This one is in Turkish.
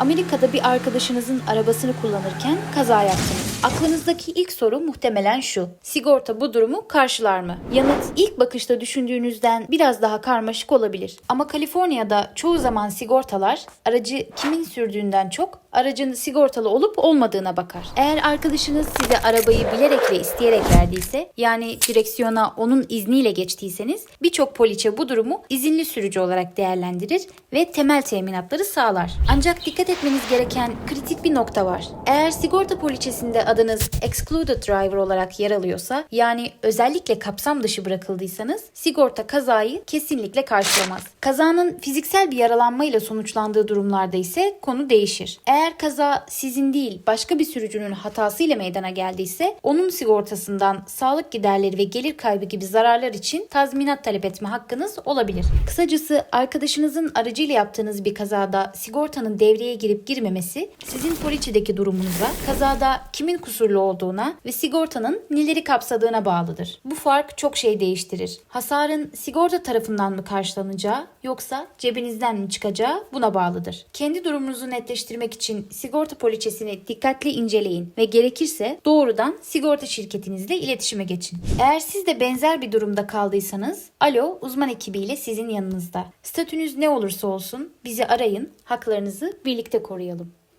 Amerika'da bir arkadaşınızın arabasını kullanırken kaza yaptınız. Aklınızdaki ilk soru muhtemelen şu. Sigorta bu durumu karşılar mı? Yanıt ilk bakışta düşündüğünüzden biraz daha karmaşık olabilir. Ama Kaliforniya'da çoğu zaman sigortalar aracı kimin sürdüğünden çok aracın sigortalı olup olmadığına bakar. Eğer arkadaşınız size arabayı bilerek ve isteyerek verdiyse yani direksiyona onun izniyle geçtiyseniz birçok poliçe bu durumu izinli sürücü olarak değerlendirir ve temel teminatları sağlar. Ancak dikkat etmeniz gereken kritik bir nokta var. Eğer sigorta poliçesinde adınız excluded driver olarak yer alıyorsa yani özellikle kapsam dışı bırakıldıysanız sigorta kazayı kesinlikle karşılamaz. Kazanın fiziksel bir yaralanmayla sonuçlandığı durumlarda ise konu değişir. Eğer kaza sizin değil başka bir sürücünün hatasıyla meydana geldiyse onun sigortasından sağlık giderleri ve gelir kaybı gibi zararlar için tazminat talep etme hakkınız olabilir. Kısacası arkadaşınızın aracıyla yaptığınız bir kazada sigortanın devreye girip girmemesi sizin poliçedeki durumunuza, kazada kimin kusurlu olduğuna ve sigortanın neleri kapsadığına bağlıdır. Bu fark çok şey değiştirir. Hasarın sigorta tarafından mı karşılanacağı yoksa cebinizden mi çıkacağı buna bağlıdır. Kendi durumunuzu netleştirmek için sigorta poliçesini dikkatli inceleyin ve gerekirse doğrudan sigorta şirketinizle iletişime geçin. Eğer siz de benzer bir durumda kaldıysanız Alo uzman ekibiyle sizin yanınızda. Statünüz ne olursa olsun bizi arayın, haklarınızı birlikte koruyalım.